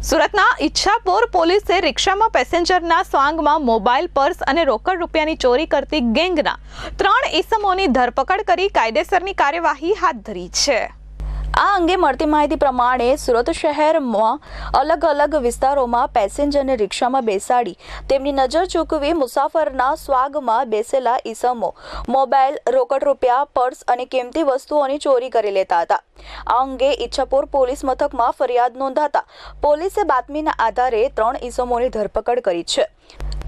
સુરતના ઈચ્છાપોર પોલીસે રિક્ષામાં પેસેન્જરના સ્વાંગમાં મોબાઈલ, પર્સ અને રોકડ રૂપિયાની ચોરી કરતી ગેંગના ત્રણ ઈસમોની ધરપકડ કરી કાયદેસરની કાર્યવાહી હાથ ધરી છે. આ અંગે મળતી માહિતી પ્રમાણે સુરત શહેરમાં અલગ અલગ વિસ્તારોમાં પેસેન્જરને રિક્ષામાં બેસાડી તેમની નજર ચૂકવી મુસાફરના સ્વાગમાં બેસેલા ઈસમો મોબાઈલ, રોકડ રૂપિયા, પર્સ અને કિંમતી વસ્તુઓની ચોરી કરી લેતા હતા. આ અંગે ઈચ્છાપુર પોલીસ મથકમાં ફરિયાદ નોંધાતા પોલીસે બાતમીના આધારે ત્રણ ઈસમોની ધરપકડ કરી છે.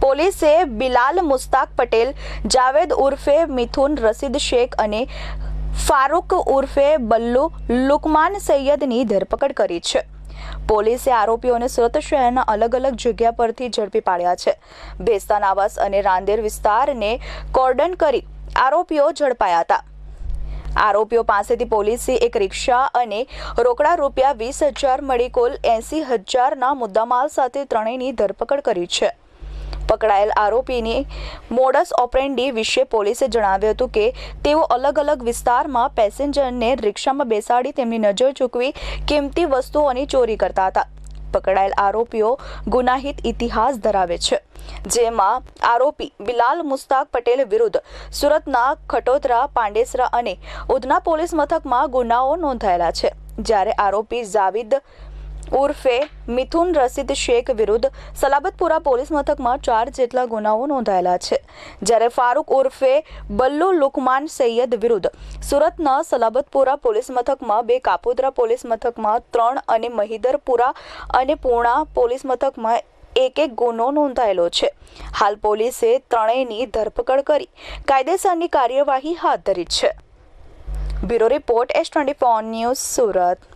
પોલીસે બિલાલ મુસ્તાક પટેલ, જાવેદ ઉર્ફે મિથુન રસીદ શેખ અને ફારૂક ઉર્ફે બલ્લુ લુકમાન સૈયદની ધરપકડ કરી છે. પોલીસે આરોપીઓને સુરત શહેરના અલગ અલગ જગ્યા પરથી ઝડપી પાડ્યા છે. ભેસ્તાન આવાસ અને રાંદેર વિસ્તારને કોર્ડન કરી આરોપીઓ ઝડપાયા હતા. આરોપીઓ પાસેથી પોલીસે એક રિક્ષા અને રોકડા રૂપિયા વીસ હજાર, મળી કુલ એંસી હજારના મુદ્દામાલ સાથે ત્રણેયની ધરપકડ કરી છે. પકડાયેલ આરોપીની મોડસ ઓપરેન્ડી વિશે પોલીસે જણાવ્યું હતું કે તેઓ અલગ અલગ વિસ્તારમાં પેસેન્જરને રિક્ષામાં બેસાડી તેમની નજર ચૂકવી કિંમતી વસ્તુઓની ચોરી કરતા હતા. પકડાયેલ આરોપીઓ ગુનાહિત ઇતિહાસ ધરાવે છે. જેમાં આરોપી બિલાલ મુસ્તાક પટેલ વિરુદ્ધ સુરતના ખટોદરા પાંડેસરા અને ઉધના પોલીસ મથકમાં ગુનાઓ નોંધાયેલા છે. જ્યારે આરોપી જાવિદ ઉર્ફે મિથુન રસીદ શેખ વિરુદ્ધ સલાબતપુરા પોલીસ મથકમાં ચાર જેટલા ગુનાઓ નોંધાયેલા છે. જ્યારે ફારૂક ઉર્ફે બલ્લુ લુકમાન સૈયદ વિરુદ્ધ સુરતના સલાબતપુરા પોલીસ મથકમાં બે, કાપોદ્રા પોલીસ મથકમાં ત્રણ અને મહિદરપુરા અને પૂર્ણા પોલીસ મથકમાં એક એક ગુનો નોંધાયેલો છે. હાલ પોલીસે ત્રણેયની ધરપકડ કરી કાયદેસરની કાર્યવાહી હાથ ધરી છે. Bureau report S twenty four news Surat.